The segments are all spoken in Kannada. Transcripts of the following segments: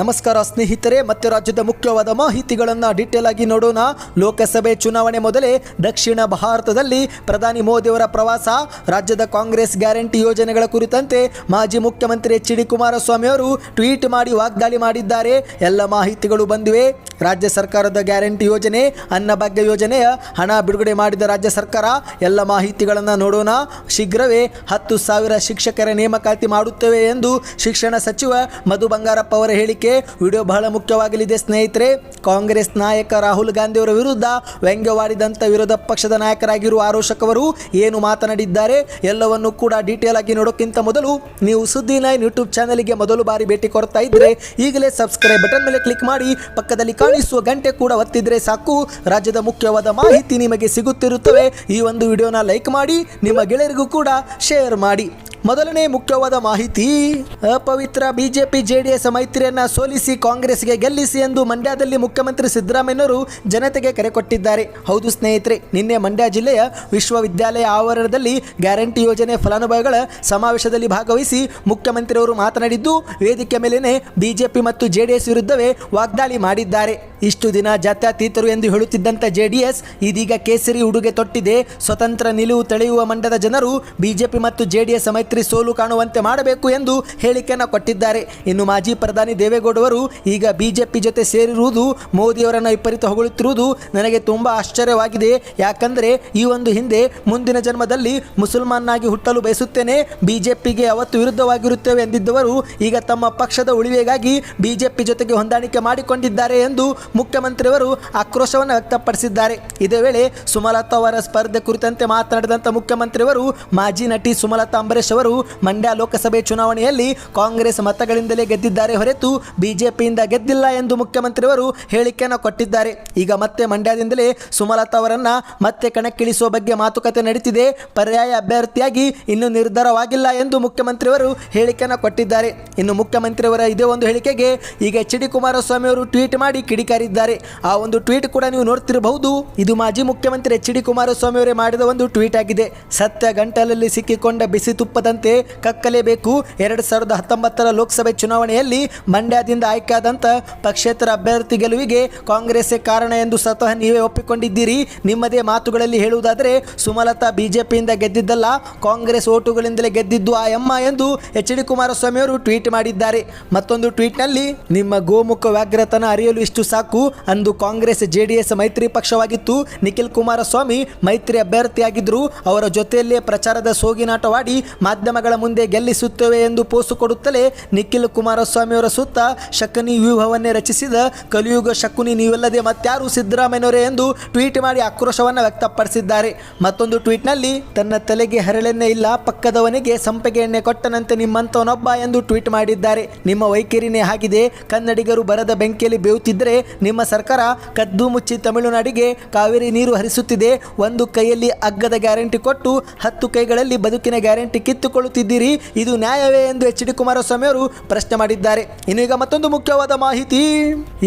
ನಮಸ್ಕಾರ ಸ್ನೇಹಿತರೆ, ಮತ್ತೆ ರಾಜ್ಯದ ಮುಖ್ಯವಾದ ಮಾಹಿತಿಗಳನ್ನು ಡೀಟೇಲ್ ಆಗಿ ನೋಡೋಣ. ಲೋಕಸಭೆ ಚುನಾವಣೆ ಮೊದಲೇ ದಕ್ಷಿಣ ಭಾರತದಲ್ಲಿ ಪ್ರಧಾನಿ ಮೋದಿಯವರ ಪ್ರವಾಸ, ರಾಜ್ಯದ ಕಾಂಗ್ರೆಸ್ ಗ್ಯಾರಂಟಿ ಯೋಜನೆಗಳ ಕುರಿತಂತೆ ಮಾಜಿ ಮುಖ್ಯಮಂತ್ರಿ ಎಚ್ ಡಿ ಕುಮಾರಸ್ವಾಮಿ ಅವರು ಟ್ವೀಟ್ ಮಾಡಿ ವಾಗ್ದಾಳಿ ಮಾಡಿದ್ದಾರೆ. ಎಲ್ಲ ಮಾಹಿತಿಗಳು ಬಂದಿವೆ. ರಾಜ್ಯ ಸರ್ಕಾರದ ಗ್ಯಾರಂಟಿ ಯೋಜನೆ, ಅನ್ನಭಾಗ್ಯ ಯೋಜನೆಯ ಹಣ ಬಿಡುಗಡೆ ಮಾಡಿದ ರಾಜ್ಯ ಸರ್ಕಾರ, ಎಲ್ಲ ಮಾಹಿತಿಗಳನ್ನು ನೋಡೋಣ. ಶೀಘ್ರವೇ ಹತ್ತು ಸಾವಿರ ಶಿಕ್ಷಕರ ನೇಮಕಾತಿ ಮಾಡುತ್ತೇವೆ ಎಂದು ಶಿಕ್ಷಣ ಸಚಿವ ಮಧು ಬಂಗಾರಪ್ಪ ಅವರ ಹೇಳಿಕೆ. ವಿಡಿಯೋ ಬಹಳ ಮುಖ್ಯವಾಗಲಿದೆ ಸ್ನೇಹಿತರೆ. ಕಾಂಗ್ರೆಸ್ ನಾಯಕ ರಾಹುಲ್ ಗಾಂಧಿ ಅವರ ವಿರುದ್ಧ ವ್ಯಂಗ್ಯವಾಡಿದಂಥ ವಿರೋಧ ಪಕ್ಷದ ನಾಯಕರಾಗಿರುವ ಆರೋಷಕ್ ಅವರು ಏನು ಮಾತನಾಡಿದ್ದಾರೆ ಎಲ್ಲವನ್ನು ಕೂಡ ಡೀಟೇಲ್ ಆಗಿ ನೋಡೋಕ್ಕಿಂತ ಮೊದಲು ನೀವು ಸುದ್ದಿ ನೈನ್ ಯೂಟ್ಯೂಬ್ ಚಾನಲ್ಗೆ ಮೊದಲು ಬಾರಿ ಭೇಟಿ ಕೊಡ್ತಾ ಇದ್ರೆ ಈಗಲೇ ಸಬ್ಸ್ಕ್ರೈಬ್ ಬಟನ್ ಮೇಲೆ ಕ್ಲಿಕ್ ಮಾಡಿ ಪಕ್ಕದಲ್ಲಿ ಕಾಣಿಸುವ ಗಂಟೆ ಕೂಡ ಒತ್ತಿದ್ರೆ ಸಾಕು. ರಾಜ್ಯದ ಮುಖ್ಯವಾದ ಮಾಹಿತಿ ನಿಮಗೆ ಸಿಗುತ್ತಿರುತ್ತವೆ. ಈ ಒಂದು ವಿಡಿಯೋನ ಲೈಕ್ ಮಾಡಿ, ನಿಮ್ಮ ಗೆಳೆಯರಿಗೂ ಕೂಡ ಶೇರ್ ಮಾಡಿ. ಮೊದಲನೇ ಮುಖ್ಯವಾದ ಮಾಹಿತಿ, ಅಪವಿತ್ರ ಬಿಜೆಪಿ ಜೆಡಿಎಸ್ ಮೈತ್ರಿಯನ್ನ ಸೋಲಿಸಿ ಕಾಂಗ್ರೆಸ್ಗೆ ಗೆಲ್ಲಿಸಿ ಎಂದು ಮಂಡ್ಯದಲ್ಲಿ ಮುಖ್ಯಮಂತ್ರಿ ಸಿದ್ದರಾಮಯ್ಯನವರು ಜನತೆಗೆ ಕರೆ ಕೊಟ್ಟಿದ್ದಾರೆ. ಹೌದು ಸ್ನೇಹಿತರೆ, ನಿನ್ನೆ ಮಂಡ್ಯ ಜಿಲ್ಲೆಯ ವಿಶ್ವವಿದ್ಯಾಲಯ ಆವರಣದಲ್ಲಿ ಗ್ಯಾರಂಟಿ ಯೋಜನೆ ಫಲಾನುಭವಿಗಳ ಸಮಾವೇಶದಲ್ಲಿ ಭಾಗವಹಿಸಿ ಮುಖ್ಯಮಂತ್ರಿಯವರು ಮಾತನಾಡಿದ್ದು, ವೇದಿಕೆ ಮೇಲೇನೆ ಬಿಜೆಪಿ ಮತ್ತು ಜೆಡಿಎಸ್ ವಿರುದ್ಧವೇ ವಾಗ್ದಾಳಿ ಮಾಡಿದ್ದಾರೆ. ಇಷ್ಟು ದಿನ ಜಾತ್ಯತೀತರು ಎಂದು ಹೇಳುತ್ತಿದ್ದಂಥ ಜೆಡಿಎಸ್ ಇದೀಗ ಕೇಸರಿ ಉಡುಗೆ ತೊಟ್ಟಿದೆ. ಸ್ವತಂತ್ರ ನಿಲುವು ತಳೆಯುವ ಮಂಡ್ಯದ ಜನರು ಬಿಜೆಪಿ ಮತ್ತು ಜೆಡಿಎಸ್ ಮೈತ್ರಿ ಸೋಲು ಕಾಣುವಂತೆ ಮಾಡಬೇಕು ಎಂದು ಹೇಳಿಕೆಯನ್ನು ಕೊಟ್ಟಿದ್ದಾರೆ. ಇನ್ನು ಮಾಜಿ ಪ್ರಧಾನಿ ದೇವೇಗೌಡವರು ಈಗ ಬಿಜೆಪಿ ಜೊತೆ ಸೇರಿರುವುದು, ಮೋದಿಯವರನ್ನು ವಿಪರೀತ ಹೊಗಳುತ್ತಿರುವುದು ನನಗೆ ತುಂಬ ಆಶ್ಚರ್ಯವಾಗಿದೆ. ಯಾಕಂದರೆ ಈ ಒಂದು ಹಿಂದೆ ಮುಂದಿನ ಜನ್ಮದಲ್ಲಿ ಮುಸಲ್ಮಾನ್ನಾಗಿ ಹುಟ್ಟಲು ಬಯಸುತ್ತೇನೆ. ಬಿಜೆಪಿಗೆ ಅವತ್ತು ವಿರುದ್ಧವಾಗಿರುತ್ತೇವೆ ಎಂದಿದ್ದವರು ಈಗ ತಮ್ಮ ಪಕ್ಷದ ಉಳಿವೆಗಾಗಿ ಬಿಜೆಪಿ ಜೊತೆಗೆ ಹೊಂದಾಣಿಕೆ ಮಾಡಿಕೊಂಡಿದ್ದಾರೆ ಎಂದು ಮುಖ್ಯಮಂತ್ರಿಯವರು ಆಕ್ರೋಶವನ್ನು ವ್ಯಕ್ತಪಡಿಸಿದ್ದಾರೆ. ಇದೇ ವೇಳೆ ಸುಮಲತಾ ಅವರ ಸ್ಪರ್ಧೆ ಕುರಿತಂತೆ ಮಾತನಾಡಿದಂಥ ಮುಖ್ಯಮಂತ್ರಿಯವರು ಮಾಜಿ ನಟಿ ಸುಮಲತಾ ಅಂಬರೀಶ್ ಅವರು ಮಂಡ್ಯ ಲೋಕಸಭೆ ಚುನಾವಣೆಯಲ್ಲಿ ಕಾಂಗ್ರೆಸ್ ಮತಗಳಿಂದಲೇ ಗೆದ್ದಿದ್ದಾರೆ ಹೊರತು ಬಿಜೆಪಿಯಿಂದ ಗೆದ್ದಿಲ್ಲ ಎಂದು ಮುಖ್ಯಮಂತ್ರಿಯವರು ಹೇಳಿಕೆಯನ್ನು ಕೊಟ್ಟಿದ್ದಾರೆ. ಈಗ ಮತ್ತೆ ಮಂಡ್ಯದಿಂದಲೇ ಸುಮಲತಾ ಅವರನ್ನ ಮತ್ತೆ ಕಣಕ್ಕಿಳಿಸುವ ಬಗ್ಗೆ ಮಾತುಕತೆ ನಡೀತಿದೆ. ಪರ್ಯಾಯ ಅಭ್ಯರ್ಥಿಯಾಗಿ ಇನ್ನೂ ನಿರ್ಧಾರವಾಗಿಲ್ಲ ಎಂದು ಮುಖ್ಯಮಂತ್ರಿಯವರು ಹೇಳಿಕೆಯನ್ನು ಕೊಟ್ಟಿದ್ದಾರೆ. ಇನ್ನು ಮುಖ್ಯಮಂತ್ರಿಯವರ ಇದೇ ಒಂದು ಹೇಳಿಕೆಗೆ ಈಗ ಎಚ್ ಡಿ ಕುಮಾರಸ್ವಾಮಿ ಅವರು ಟ್ವೀಟ್ ಮಾಡಿ ಕಿಡಿಕಾರಿದ್ದಾರೆ. ಆ ಒಂದು ಟ್ವೀಟ್ ಕೂಡ ನೀವು ನೋಡ್ತಿರಬಹುದು. ಇದು ಮಾಜಿ ಮುಖ್ಯಮಂತ್ರಿ ಎಚ್ ಡಿ ಕುಮಾರಸ್ವಾಮಿ ಅವರೇ ಮಾಡಿದ ಒಂದು ಟ್ವೀಟ್ ಆಗಿದೆ. ಸತ್ಯ ಗಂಟಲಲ್ಲಿ ಸಿಕ್ಕಿಕೊಂಡ ಬಿಸಿ ತುಪ್ಪದಂತೆ ಕಕ್ಕಲೇಬೇಕು. ಎರಡು ಸಾವಿರದ ಹತ್ತೊಂಬತ್ತರ ಲೋಕಸಭೆ ಚುನಾವಣೆಯಲ್ಲಿ ಮಂಡ್ಯದಿಂದ ಆಯ್ಕೆಯಾದಂಥ ಪಕ್ಷೇತರ ಅಭ್ಯರ್ಥಿ ಗೆಲುವಿಗೆ ಕಾಂಗ್ರೆಸ್ಸೇ ಕಾರಣ ಎಂದು ಸ್ವತಃ ನೀವೇ ಒಪ್ಪಿಕೊಂಡಿದ್ದೀರಿ. ನಿಮ್ಮದೇ ಮಾತುಗಳಲ್ಲಿ ಹೇಳುವುದಾದರೆ, ಸುಮಲತಾ ಬಿಜೆಪಿಯಿಂದ ಗೆದ್ದಿದ್ದಲ್ಲ, ಕಾಂಗ್ರೆಸ್ ಓಟುಗಳಿಂದಲೇ ಗೆದ್ದಿದ್ದು ಆ ಎಮ್ಮ ಎಂದು ಎಚ್ ಡಿ ಕುಮಾರಸ್ವಾಮಿ ಅವರು ಟ್ವೀಟ್ ಮಾಡಿದ್ದಾರೆ. ಮತ್ತೊಂದು ಟ್ವೀಟ್ನಲ್ಲಿ, ನಿಮ್ಮ ಗೋಮುಖ ವ್ಯಾಘ್ರತನ ಅರಿಯಲು ಇಷ್ಟು ಸಾಕು ಅಂದು ಕಾಂಗ್ರೆಸ್ ಜೆಡಿಎಸ್ ಮೈತ್ರಿ ಪಕ್ಷವಾಗಿತ್ತು. ನಿಖಿಲ್ ಕುಮಾರಸ್ವಾಮಿ ಮೈತ್ರಿ ಅಭ್ಯರ್ಥಿಯಾಗಿದ್ದರು. ಅವರ ಜೊತೆಯಲ್ಲೇ ಪ್ರಚಾರದ ಸೋಗಿನಾಟವಾಡಿ ಮಾಧ್ಯಮಗಳ ಮುಂದೆ ಗೆಲ್ಲಿಸುತ್ತೇವೆ ಎಂದು ಪೋಸು ಕೊಡುತ್ತಲೇ ನಿಖಿಲ್ ಕುಮಾರಸ್ವಾಮಿಯವರ ಸುತ್ತ ಶಕುನಿ ವ್ಯೂಹವನ್ನೇ ರಚಿಸಿದ ಕಲಿಯುಗ ಶಕುನಿ ನೀವಲ್ಲದೆ ಮತ್ಯಾರು ಸಿದ್ದರಾಮಯ್ಯನವರೇ ಎಂದು ಟ್ವೀಟ್ ಮಾಡಿ ಆಕ್ರೋಶವನ್ನು ವ್ಯಕ್ತಪಡಿಸಿದ್ದಾರೆ. ಮತ್ತೊಂದು ಟ್ವೀಟ್ನಲ್ಲಿ, ತನ್ನ ತಲೆಗೆ ಹರಳೆಣ್ಣೆ ಇಲ್ಲ, ಪಕ್ಕದವನಿಗೆ ಸಂಪೆಗೆ ಎಣ್ಣೆ ಕೊಟ್ಟನಂತೆ ನಿಮ್ಮಂತವನೊಬ್ಬ ಎಂದು ಟ್ವೀಟ್ ಮಾಡಿದ್ದಾರೆ. ನಿಮ್ಮ ವೈಖರಿನೇ ಆಗಿದೆ, ಕನ್ನಡಿಗರು ಬರದ ಬೆಂಕಿಯಲ್ಲಿ ಬೇಯುತ್ತಿದ್ದರೆ ನಿಮ್ಮ ಸರ್ಕಾರ ಕದ್ದು ಮುಚ್ಚಿ ತಮಿಳುನಾಡಿಗೆ ಕಾವೇರಿ ನೀರು ಹರಿಸುತ್ತಿದೆ. ಒಂದು ಕೈಯಲ್ಲಿ ಅಗ್ಗದ ಗ್ಯಾರಂಟಿ ಕೊಟ್ಟು, ಹತ್ತು ಕೈಗಳಲ್ಲಿ ಬದುಕಿನ ಗ್ಯಾರಂಟಿ ಕಿತ್ತುಕೊಳ್ಳುತ್ತಿದ್ದೀರಿ ಇದು ನ್ಯಾಯವೇ ಎಂದು ಎಚ್ ಡಿ ಕುಮಾರಸ್ವಾಮಿ ಅವರು ಪ್ರಶ್ನೆ ಮಾಡಿದ್ದಾರೆ. ಇನ್ನು ಈಗ ಮತ್ತೊಂದು ಮುಖ್ಯವಾದ ಮಾಹಿತಿ.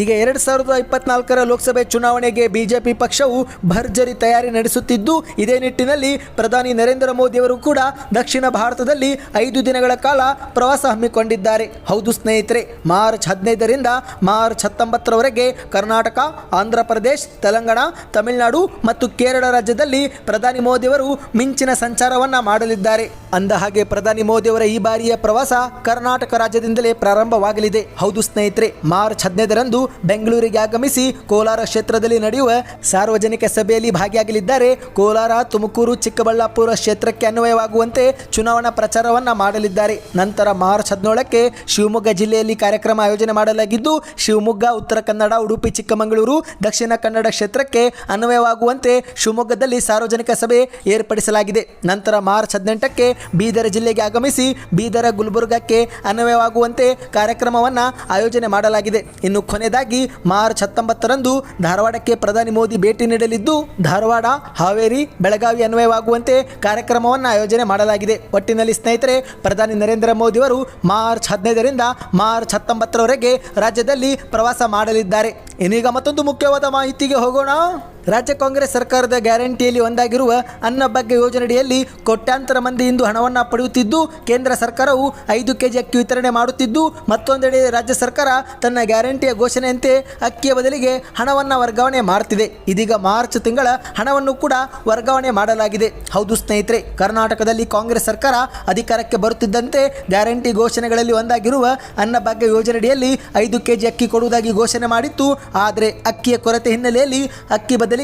ಈಗ ಎರಡ್ ಸಾವಿರದ ಇಪ್ಪತ್ನಾಲ್ಕರ ಲೋಕಸಭೆ ಚುನಾವಣೆಗೆ ಬಿಜೆಪಿ ಪಕ್ಷವು ಭರ್ಜರಿ ತಯಾರಿ ನಡೆಸುತ್ತಿದ್ದು, ಇದೇ ನಿಟ್ಟಿನಲ್ಲಿ ಪ್ರಧಾನಿ ನರೇಂದ್ರ ಮೋದಿ ಅವರು ಕೂಡ ದಕ್ಷಿಣ ಭಾರತದಲ್ಲಿ ಐದು ದಿನಗಳ ಕಾಲ ಪ್ರವಾಸ ಹಮ್ಮಿಕೊಂಡಿದ್ದಾರೆ. ಹೌದು ಸ್ನೇಹಿತರೆ, ಮಾರ್ಚ್ ಹದಿನೈದರಿಂದ ಮಾರ್ಚ್ ಹತ್ತೊಂಬತ್ತರವರೆಗೆ ಕರ್ನಾಟಕ, ಆಂಧ್ರ ಪ್ರದೇಶ್, ತೆಲಂಗಾಣ, ತಮಿಳುನಾಡು ಮತ್ತು ಕೇರಳ ರಾಜ್ಯದಲ್ಲಿ ಪ್ರಧಾನಿ ಮೋದಿಯವರು ಮಿಂಚಿನ ಸಂಚಾರವನ್ನ ಮಾಡಲಿದ್ದಾರೆ. ಅಂದ ಹಾಗೆ ಪ್ರಧಾನಿ ಮೋದಿಯವರ ಈ ಬಾರಿಯ ಪ್ರವಾಸ ಕರ್ನಾಟಕ ರಾಜ್ಯದಿಂದಲೇ ಪ್ರಾರಂಭವಾಗಲಿದೆ. ಹೌದು ಸ್ನೇಹಿತರೆ, ಮಾರ್ಚ್ ಹದಿನೈದರಂದು ಬೆಂಗಳೂರಿಗೆ ಆಗಮಿಸಿ ಕೋಲಾರ ಕ್ಷೇತ್ರದಲ್ಲಿ ನಡೆಯುವ ಸಾರ್ವಜನಿಕ ಸಭೆಯಲ್ಲಿ ಭಾಗಿಯಾಗಲಿದ್ದಾರೆ. ಕೋಲಾರ, ತುಮಕೂರು, ಚಿಕ್ಕಬಳ್ಳಾಪುರ ಕ್ಷೇತ್ರಕ್ಕೆ ಅನ್ವಯವಾಗುವಂತೆ ಚುನಾವಣಾ ಪ್ರಚಾರವನ್ನ ಮಾಡಲಿದ್ದಾರೆ. ನಂತರ ಮಾರ್ಚ್ ಹದಿನೇಳಕ್ಕೆ ಶಿವಮೊಗ್ಗ ಜಿಲ್ಲೆಯಲ್ಲಿ ಕಾರ್ಯಕ್ರಮ ಆಯೋಜನೆ ಮಾಡಲಾಗಿದ್ದು, ಶಿವಮೊಗ್ಗ, ಉತ್ತರ ಕನ್ನಡ, ಉಡುಪಿ, ಚಿಕ್ಕಮಗಳೂರು, ದಕ್ಷಿಣ ಕನ್ನಡ ಕ್ಷೇತ್ರಕ್ಕೆ ಅನ್ವಯವಾಗುವಂತೆ ಶಿವಮೊಗ್ಗದಲ್ಲಿ ಸಾರ್ವಜನಿಕ ಸಭೆ ಏರ್ಪಡಿಸಲಾಗಿದೆ. ನಂತರ ಮಾರ್ಚ್ ಹದಿನೆಂಟಕ್ಕೆ ಬೀದರ್ ಜಿಲ್ಲೆಗೆ ಆಗಮಿಸಿ ಬೀದರ ಗುಲ್ಬರ್ಗಕ್ಕೆ ಅನ್ವಯವಾಗುವಂತೆ ಕಾರ್ಯಕ್ರಮವನ್ನು ಆಯೋಜನೆ ಮಾಡಲಾಗಿದೆ. ಇನ್ನು ಕೊನೆಯದಾಗಿ ಮಾರ್ಚ್ ಹತ್ತೊಂಬತ್ತರಂದು ಧಾರವಾಡಕ್ಕೆ ಪ್ರಧಾನಿ ಮೋದಿ ಭೇಟಿ ನೀಡಲಿದ್ದು, ಧಾರವಾಡ, ಹಾವೇರಿ, ಬೆಳಗಾವಿ ಅನ್ವಯವಾಗುವಂತೆ ಕಾರ್ಯಕ್ರಮವನ್ನು ಆಯೋಜನೆ ಮಾಡಲಾಗಿದೆ. ಒಟ್ಟಿನಲ್ಲಿ ಸ್ನೇಹಿತರೆ, ಪ್ರಧಾನಿ ನರೇಂದ್ರ ಮೋದಿ ಅವರು ಮಾರ್ಚ್ ಹದಿನೈದರಿಂದ ಮಾರ್ಚ್ ಹತ್ತೊಂಬತ್ತರವರೆಗೆ ರಾಜ್ಯದಲ್ಲಿ ಪ್ರವಾಸ ಮಾಡಲಿದ್ದಾರೆ. ಇನ್ನೀಗ ಮತ್ತೊಂದು ಮುಖ್ಯವಾದ ಮಾಹಿತಿಗೆ ಹೋಗೋಣ. ರಾಜ್ಯ ಕಾಂಗ್ರೆಸ್ ಸರ್ಕಾರದ ಗ್ಯಾರಂಟಿಯಲ್ಲಿ ಒಂದಾಗಿರುವ ಅನ್ನಭಾಗ್ಯ ಯೋಜನೆಯಡಿಯಲ್ಲಿ ಕೋಟ್ಯಾಂತರ ಮಂದಿ ಇಂದು ಹಣವನ್ನು ಪಡೆಯುತ್ತಿದ್ದು, ಕೇಂದ್ರ ಸರ್ಕಾರವು ಐದು ಕೆಜಿ ಅಕ್ಕಿ ವಿತರಣೆ ಮಾಡುತ್ತಿದ್ದು, ಮತ್ತೊಂದೆಡೆ ರಾಜ್ಯ ಸರ್ಕಾರ ತನ್ನ ಗ್ಯಾರಂಟಿಯ ಘೋಷಣೆಯಂತೆ ಅಕ್ಕಿಯ ಬದಲಿಗೆ ಹಣವನ್ನು ವರ್ಗಾವಣೆ ಮಾಡುತ್ತಿದೆ ಇದೀಗ ಮಾರ್ಚ್ ತಿಂಗಳ ಹಣವನ್ನು ಕೂಡ ವರ್ಗಾವಣೆ ಮಾಡಲಾಗಿದೆ. ಹೌದು ಸ್ನೇಹಿತರೆ, ಕರ್ನಾಟಕದಲ್ಲಿ ಕಾಂಗ್ರೆಸ್ ಸರ್ಕಾರ ಅಧಿಕಾರಕ್ಕೆ ಬರುತ್ತಿದ್ದಂತೆ ಗ್ಯಾರಂಟಿ ಘೋಷಣೆಗಳಲ್ಲಿ ಒಂದಾಗಿರುವ ಅನ್ನಭಾಗ್ಯ ಯೋಜನೆಯಡಿಯಲ್ಲಿ ಐದು ಕೆಜಿ ಅಕ್ಕಿ ಕೊಡುವುದಾಗಿ ಘೋಷಣೆ ಮಾಡಿತ್ತು. ಆದರೆ ಅಕ್ಕಿಯ ಕೊರತೆ ಹಿನ್ನೆಲೆಯಲ್ಲಿ ಅಕ್ಕಿ ಬದಲಿಗೆ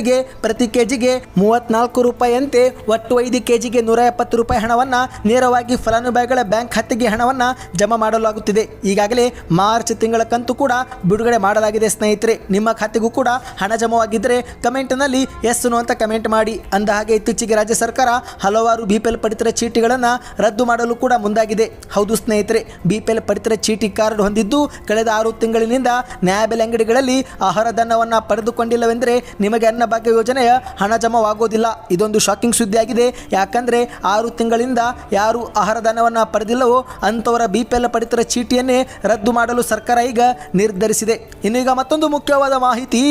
ಪ್ರತಿ ಕೆಜಿಗೆ ಮೂವತ್ನಾಲ್ಕು ರೂಪಾಯಿಯಂತೆ ಒಟ್ಟು ಐದು ಕೆಜಿಗೆ ನೂರ ಎಪ್ಪತ್ತು ರೂಪಾಯಿ ಹಣವನ್ನು ನೇರವಾಗಿ ಫಲಾನುಭವಿಗಳ ಬ್ಯಾಂಕ್ ಖಾತೆಗೆ ಹಣವನ್ನು ಜಮಾ ಮಾಡಲಾಗುತ್ತಿದೆ. ಈಗಾಗಲೇ ಮಾರ್ಚ್ ತಿಂಗಳ ಕಂತು ಕೂಡ ಬಿಡುಗಡೆ ಮಾಡಲಾಗಿದೆ ಸ್ನೇಹಿತರೆ. ನಿಮ್ಮ ಖಾತೆಗೂ ಕೂಡ ಹಣ ಜಮಾವಾಗಿದ್ದರೆ ಕಮೆಂಟ್ನಲ್ಲಿ ಎಸ್ ಅಂತ ಕಮೆಂಟ್ ಮಾಡಿ. ಅಂದ ಹಾಗೆ ಇತ್ತೀಚೆಗೆ ರಾಜ್ಯ ಸರ್ಕಾರ ಹಲವಾರು ಬಿ ಪಿ ಎಲ್ ಪಡಿತರ ಚೀಟಿಗಳನ್ನು ರದ್ದು ಮಾಡಲು ಕೂಡ ಮುಂದಾಗಿದೆ. ಹೌದು ಸ್ನೇಹಿತರೆ ಬಿ ಪಿ ಎಲ್ ಪಡಿತರ ಚೀಟಿ ಕಾರ್ಡ್ ಹೊಂದಿದ್ದು ಕಳೆದ ಆರು ತಿಂಗಳಿನಿಂದ ನ್ಯಾಯಬೆಲೆ ಅಂಗಡಿಗಳಲ್ಲಿ ಆಹಾರ ಧನವನ್ನು ಪಡೆದುಕೊಂಡಿಲ್ಲವೆಂದರೆ ನಿಮಗೆ ಅನ್ನಭಾಗ್ಯ ಯೋಜನೆಯ ಹಣ ಜಮಾವಾಗೋದಿಲ್ಲ. ಇದೊಂದು ಶಾಕಿಂಗ್ ಸುದ್ದಿಯಾಗಿದೆ. ಯಾಕಂದರೆ ಆರು ತಿಂಗಳಿಂದ ಯಾರು ಆಹಾರ ಧಾನ್ಯವನ್ನು ಪಡೆದಿಲ್ಲವೋ ಅಂಥವರ ಬಿ ಪಿ ಎಲ್ ಪಡಿತರ ಚೀಟಿಯನ್ನೇ ರದ್ದು ಮಾಡಲು ಸರ್ಕಾರ ಈಗ ನಿರ್ಧರಿಸಿದೆ. ಇನ್ನೀಗ ಮತ್ತೊಂದು ಮುಖ್ಯವಾದ ಮಾಹಿತಿ.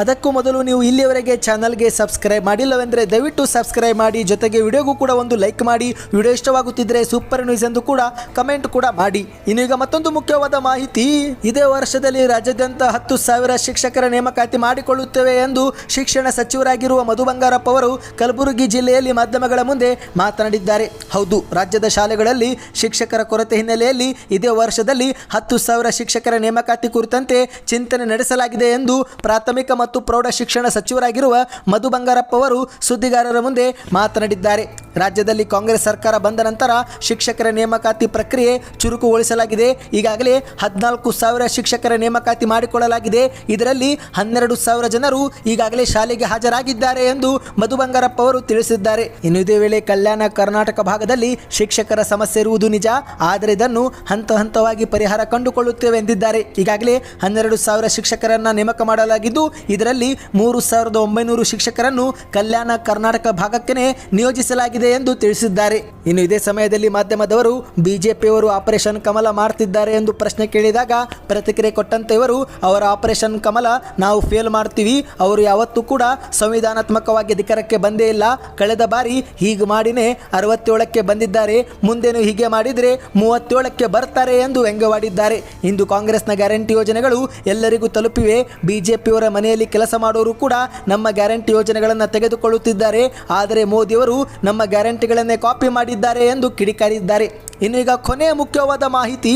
ಅದಕ್ಕೂ ಮೊದಲು ನೀವು ಇಲ್ಲಿಯವರೆಗೆ ಚಾನಲ್ಗೆ ಸಬ್ಸ್ಕ್ರೈಬ್ ಮಾಡಿಲ್ಲವೆಂದರೆ ದಯವಿಟ್ಟು ಸಬ್ಸ್ಕ್ರೈಬ್ ಮಾಡಿ, ಜೊತೆಗೆ ವಿಡಿಯೋಗೂ ಕೂಡ ಒಂದು ಲೈಕ್ ಮಾಡಿ. ವಿಡಿಯೋ ಇಷ್ಟವಾಗುತ್ತಿದ್ದರೆ ಸೂಪರ್ ನ್ಯೂಸ್ ಎಂದು ಕೂಡ ಕಮೆಂಟ್ ಕೂಡ ಮಾಡಿ. ಇನ್ನೀಗ ಮತ್ತೊಂದು ಮುಖ್ಯವಾದ ಮಾಹಿತಿ. ಇದೇ ವರ್ಷದಲ್ಲಿ ರಾಜ್ಯಾದ್ಯಂತ ಹತ್ತು ಸಾವಿರ ಶಿಕ್ಷಕರ ನೇಮಕಾತಿ ಮಾಡಿಕೊಳ್ಳುತ್ತೇವೆ ಎಂದು ಶಿಕ್ಷಣ ಸಚಿವರಾಗಿರುವ ಮಧು ಬಂಗಾರಪ್ಪ ಅವರು ಕಲಬುರಗಿ ಜಿಲ್ಲೆಯಲ್ಲಿ ಮಾಧ್ಯಮಗಳ ಮುಂದೆ ಮಾತನಾಡಿದ್ದಾರೆ. ಹೌದು, ರಾಜ್ಯದ ಶಾಲೆಗಳಲ್ಲಿ ಶಿಕ್ಷಕರ ಕೊರತೆ ಹಿನ್ನೆಲೆಯಲ್ಲಿ ಇದೇ ವರ್ಷದಲ್ಲಿ ಹತ್ತು ಸಾವಿರ ಶಿಕ್ಷಕರ ನೇಮಕಾತಿ ಕುರಿತಂತೆ ಚಿಂತನೆ ನಡೆಸಲಾಗಿದೆ ಎಂದು ಪ್ರಾಥಮಿಕ ಮತ್ತು ಪ್ರೌಢ ಶಿಕ್ಷಣ ಸಚಿವರಾಗಿರುವ ಮಧು ಬಂಗಾರಪ್ಪ ಅವರು ಸುದ್ದಿಗಾರರ ಮುಂದೆ ಮಾತನಾಡಿದ್ದಾರೆ. ರಾಜ್ಯದಲ್ಲಿ ಕಾಂಗ್ರೆಸ್ ಸರ್ಕಾರ ಬಂದ ನಂತರ ಶಿಕ್ಷಕರ ನೇಮಕಾತಿ ಪ್ರಕ್ರಿಯೆ ಚುರುಕುಗೊಳಿಸಲಾಗಿದೆ. ಈಗಾಗಲೇ ಹದಿನಾಲ್ಕು ಸಾವಿರ ಶಿಕ್ಷಕರ ನೇಮಕಾತಿ ಮಾಡಿಕೊಳ್ಳಲಾಗಿದೆ. ಇದರಲ್ಲಿ ಹನ್ನೆರಡು ಸಾವಿರ ಜನರು ಈಗಾಗಲೇ ಶಾಲೆಗೆ ಹಾಜರಾಗಿದ್ದಾರೆ ಎಂದು ಮಧು ಬಂಗಾರಪ್ಪ ಅವರು ತಿಳಿಸಿದ್ದಾರೆ. ಇನ್ನು ಇದೇ ವೇಳೆ ಕಲ್ಯಾಣ ಕರ್ನಾಟಕ ಭಾಗದಲ್ಲಿ ಶಿಕ್ಷಕರ ಸಮಸ್ಯೆ ಇರುವುದು ನಿಜ. ಆದರೆ ಇದನ್ನು ಹಂತ ಹಂತವಾಗಿ ಪರಿಹಾರ ಕಂಡುಕೊಳ್ಳುತ್ತೇವೆ ಎಂದಿದ್ದಾರೆ. ಈಗಾಗಲೇ ಹನ್ನೆರಡು ಸಾವಿರ ಶಿಕ್ಷಕರನ್ನ ನೇಮಕ ಮಾಡಲಾಗಿದ್ದು, ಇದರಲ್ಲಿ ಮೂರು ಸಾವಿರದ ಒಂಬೈನೂರು ಶಿಕ್ಷಕರನ್ನು ಕಲ್ಯಾಣ ಕರ್ನಾಟಕ ಭಾಗಕ್ಕೆ ನಿಯೋಜಿಸಲಾಗಿದೆ. ಎಂದು ತಿಳಿಸಿದ್ದಾರೆ. ಇನ್ನು ಇದೇ ಸಮಯದಲ್ಲಿ ಮಾಧ್ಯಮದವರು ಬಿಜೆಪಿಯವರು ಆಪರೇಷನ್ ಕಮಲ ಮಾಡ್ತಿದ್ದಾರೆ ಎಂದು ಪ್ರಶ್ನೆ ಕೇಳಿದಾಗ ಪ್ರತಿಕ್ರಿಯೆ ಕೊಟ್ಟಂತೆ ಇವರು, ಅವರ ಆಪರೇಷನ್ ಕಮಲ ನಾವು ಫೇಲ್ ಮಾಡ್ತೀವಿ, ಅವರು ಯಾವತ್ತೂ ಕೂಡ ಸಂವಿಧಾನಾತ್ಮಕವಾಗಿ ಅಧಿಕಾರಕ್ಕೆ ಬಂದೇ ಇಲ್ಲ. ಕಳೆದ ಬಾರಿ ಹೀಗೆ ಮಾಡಿನೇ ಅರವತ್ತೇಳಕ್ಕೆ ಬಂದಿದ್ದಾರೆ, ಮುಂದೇನು ಹೀಗೆ ಮಾಡಿದರೆ ಮೂವತ್ತೇಳಕ್ಕೆ ಬರ್ತಾರೆ ಎಂದು ವ್ಯಂಗ್ಯವಾಡಿದ್ದಾರೆ. ಇಂದು ಕಾಂಗ್ರೆಸ್ನ ಗ್ಯಾರಂಟಿ ಯೋಜನೆಗಳು ಎಲ್ಲರಿಗೂ ತಲುಪಿವೆ, ಬಿಜೆಪಿಯವರ ಮನೆಯಲ್ಲಿ ಕೆಲಸ ಮಾಡೋರು ಕೂಡ ನಮ್ಮ ಗ್ಯಾರಂಟಿ ಯೋಜನೆಗಳನ್ನು ತೆಗೆದುಕೊಳ್ಳುತ್ತಿದ್ದಾರೆ. ಆದರೆ ಮೋದಿಯವರು ನಮ್ಮ ಗ್ಯಾರಂಟಿಗಳನ್ನೇ ಕಾಪಿ ಮಾಡಿದ್ದಾರೆ ಎಂದು ಕಿಡಿಕಾರಿದ್ದಾರೆ. ಇನ್ನು ಈಗ ಕೊನೆಯ ಮುಖ್ಯವಾದ ಮಾಹಿತಿ,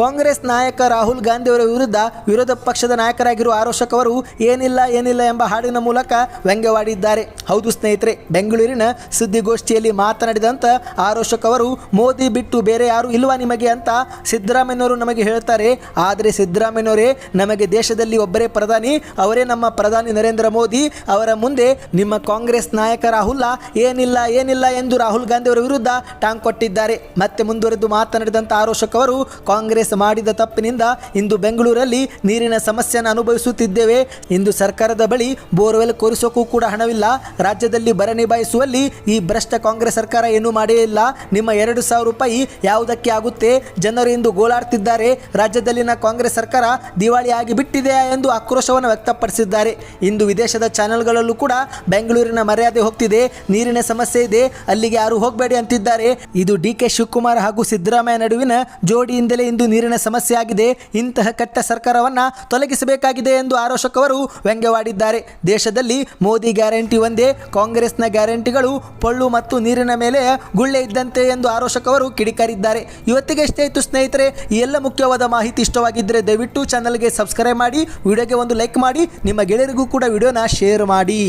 ಕಾಂಗ್ರೆಸ್ ನಾಯಕ ರಾಹುಲ್ ಗಾಂಧಿ ಅವರ ವಿರುದ್ಧ ವಿರೋಧ ಪಕ್ಷದ ನಾಯಕರಾಗಿರುವ ಆರೋಷಕ್ ಅವರು ಏನಿಲ್ಲ ಏನಿಲ್ಲ ಎಂಬ ಹಾಡಿನ ಮೂಲಕ ವ್ಯಂಗ್ಯವಾಡಿದ್ದಾರೆ. ಹೌದು ಸ್ನೇಹಿತರೆ, ಬೆಂಗಳೂರಿನ ಸುದ್ದಿಗೋಷ್ಠಿಯಲ್ಲಿ ಮಾತನಾಡಿದಂತ ಆರೋಷಕ್ ಅವರು, ಮೋದಿ ಬಿಟ್ಟು ಬೇರೆ ಯಾರು ಇಲ್ವಾ ನಿಮಗೆ ಅಂತ ಸಿದ್ದರಾಮಯ್ಯವರು ನಮಗೆ ಹೇಳ್ತಾರೆ. ಆದರೆ ಸಿದ್ದರಾಮಯ್ಯವರೇ ನಮಗೆ ದೇಶದಲ್ಲಿ ಒಬ್ಬರೇ ಪ್ರಧಾನಿ, ಅವರೇ ನಮ್ಮ ಪ್ರಧಾನಿ ನರೇಂದ್ರ ಮೋದಿ. ಅವರ ಮುಂದೆ ನಿಮ್ಮ ಕಾಂಗ್ರೆಸ್ ನಾಯಕ ರಾಹುಲ್ ಏನಿಲ್ಲ ಏನಿಲ್ಲ ಎಂದು ರಾಹುಲ್ ಗಾಂಧಿ ಅವರ ವಿರುದ್ಧ ಟಾಂಗ್ ಕೊಟ್ಟಿದ್ದಾರೆ. ಮತ್ತೆ ಮುಂದುವರೆದು ಮಾತನಾಡಿದಂಥ ಆರೋಷಕ್ ಅವರು, ಕಾಂಗ್ರೆಸ್ ಮಾಡಿದ ತಪ್ಪಿನಿಂದ ಇಂದು ಬೆಂಗಳೂರಲ್ಲಿ ನೀರಿನ ಸಮಸ್ಯೆಯನ್ನು ಅನುಭವಿಸುತ್ತಿದ್ದೇವೆ. ಇಂದು ಸರ್ಕಾರದ ಬಳಿ ಬೋರ್ವೆಲ್ ಕೊರಿಸೋಕ್ಕೂ ಕೂಡ ಹಣವಿಲ್ಲ. ರಾಜ್ಯದಲ್ಲಿ ಬರ ನಿಭಾಯಿಸುವಲ್ಲಿ ಈ ಭ್ರಷ್ಟ ಕಾಂಗ್ರೆಸ್ ಸರ್ಕಾರ ಏನೂ ಮಾಡೇ ಇಲ್ಲ. ನಿಮ್ಮ ಎರಡು ಸಾವಿರ ರೂಪಾಯಿ ಯಾವುದಕ್ಕೆ ಆಗುತ್ತೆ? ಜನರು ಇಂದು ಗೋಳಾಡ್ತಿದ್ದಾರೆ. ರಾಜ್ಯದಲ್ಲಿನ ಕಾಂಗ್ರೆಸ್ ಸರ್ಕಾರ ದಿವಾಳಿ ಬಿಟ್ಟಿದೆ ಎಂದು ಆಕ್ರೋಶವನ್ನು ವ್ಯಕ್ತಪಡಿಸಿದ್ದಾರೆ. ಇಂದು ವಿದೇಶದ ಚಾನೆಲ್ಗಳಲ್ಲೂ ಕೂಡ ಬೆಂಗಳೂರಿನ ಮರ್ಯಾದೆ ಹೋಗ್ತಿದೆ. ನೀರಿನ ಸಮಸ್ಯೆ ಇದೆ. ಅಲ್ಲಿಗೆ ಯಾರು ಹೋಗಬೇಡಿ ಅಂತಿದ್ದಾರೆ. ಇದು ಡಿ ಕೆ ಶಿವಕುಮಾರ್ ಹಾಗೂ ಸಿದ್ದರಾಮಯ್ಯ ನಡುವಿನ ಜೋಡಿಯಿಂದಲೇ ಇಂದು ನೀರಿನ ಸಮಸ್ಯೆ ಆಗಿದೆ. ಇಂತಹ ಕಟ್ಟ ಸರ್ಕಾರವನ್ನು ತೊಲಗಿಸಬೇಕಾಗಿದೆ ಎಂದು ಆರೋಷಕ್ ಅವರು ವ್ಯಂಗ್ಯವಾಡಿದ್ದಾರೆ. ದೇಶದಲ್ಲಿ ಮೋದಿ ಗ್ಯಾರಂಟಿ ಒಂದೇ, ಕಾಂಗ್ರೆಸ್ನ ಗ್ಯಾರಂಟಿಗಳು ಪೊಳ್ಳು ಮತ್ತು ನೀರಿನ ಮೇಲೆ ಗುಳ್ಳೆ ಇದ್ದಂತೆ ಎಂದು ಆರೋಷಕ್ ಕಿಡಿಕಾರಿದ್ದಾರೆ. ಇವತ್ತಿಗೆ ಎಷ್ಟೇ ಇತ್ತು ಸ್ನೇಹಿತರೆ, ಈ ಎಲ್ಲ ಮುಖ್ಯವಾದ ಮಾಹಿತಿ ಇಷ್ಟವಾಗಿದ್ದರೆ ದಯವಿಟ್ಟು ಚಾನಲ್ಗೆ ಸಬ್ಸ್ಕ್ರೈಬ್ ಮಾಡಿ ವಿಡಿಯೋಗೆ ಒಂದು ಲೈಕ್ ಮಾಡಿ, ನಿಮ್ಮ ಗೆಳೆಯರಿಗೂ ಕೂಡ ವಿಡಿಯೋನ ಶೇರ್ ಮಾಡಿ.